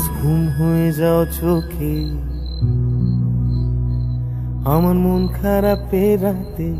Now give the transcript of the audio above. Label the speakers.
Speaker 1: রোজ ঘুম হয়ে যাও চোখে। আমার মন খারাপে রাতে।